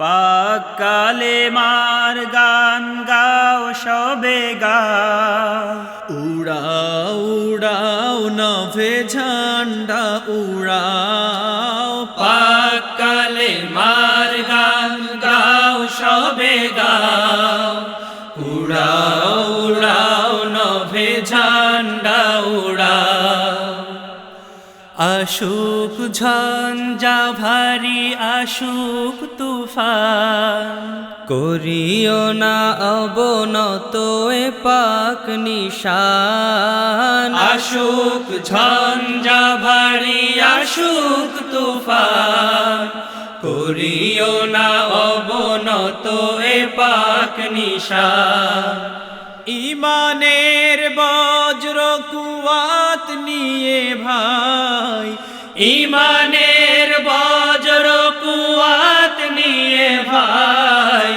পাকালে মার গান গাও সবে গাও। উড়াও উড়াও নভে ঝান্ডা উড়াও। পাকালে মার গান গাও সবে গাও। উড়াও উড়াও নভে ঝান্ডা আশুক ঝঞ্ঝা ভারী আশুক তুফান। করিও না অবনত এ পাক নিশান। আশুক ঝঞ্ঝা ভারী আশুক তুফান। করিও না অবনত এ পাক নিশান। ইমানের বজ্র কুয়াত নিয়ে ভাই ইমানের বজ্র কুয়াত নিয়ে ভাই,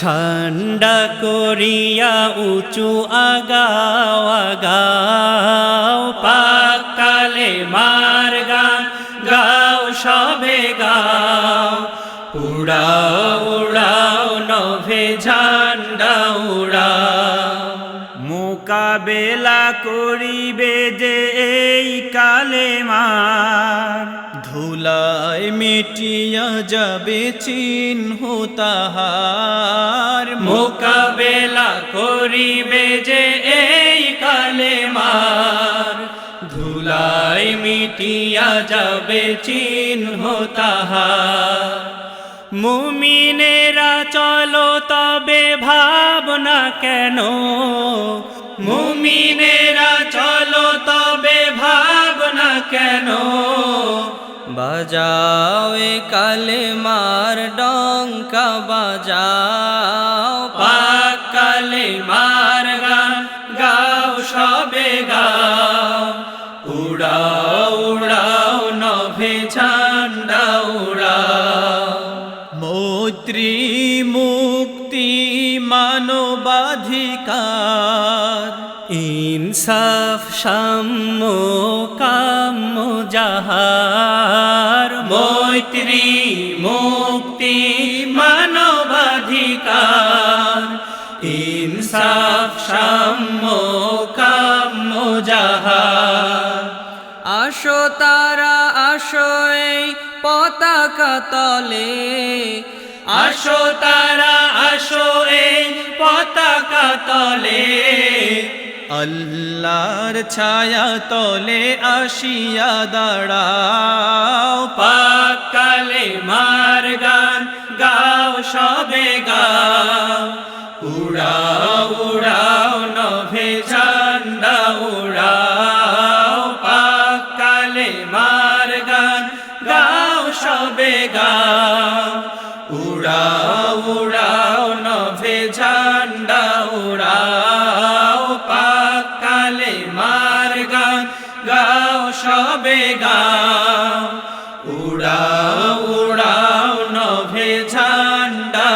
ঝান্ডা করিয়া উঁচু আগাও আগাও পাকালে মার গান গাও, সবে গাও, উড়াও উড়াও, নভে ঝান্ডা মোকাবেলা করিবে যে এই কালে মার। ধুলায় মিটিয়া যাবে চিহ্ন তাহার। মোকাবেলা করিবে যে এই কালে মার। ধুলাই মিটিয়া যাবে চিহ্ন তাহার। মুমিনেরা চলো তবে ভাবনা কেন? মুমিনেরা, চলো তবে ভাবনা কেন? বাজাও কালে মার ডঙ্কা, বাজাও পাকালে মার গান, গাও সবে গাও। উড়াও উড়াও, নভে ঝান্ডা উড়াও। মৈত্রী মুক্তি মানবাধিকার। ইনসাফ, সাম্য, কাম্য, যাহার মৈত্রী, মুক্তি, মানবাধিকার। ইনসাফ, সাম্য, কাম্য, যাহার। আসো তারা, আসো এই পতাকা তলে। আসো তারা, আসো এই পতাকা আল্লাহর ছায়া তলে আসিয়া দাঁড়াও। পাকালে মার গান গাও, সবে গাও। উড়াও উড়াও, নভে ঝান্ডা উড়াও। পাকালে মার গান গাও, সবে গাও। উড়াও উড়াও গাও সবে গাও। উড়াও উড়াও নভে ঝান্ডা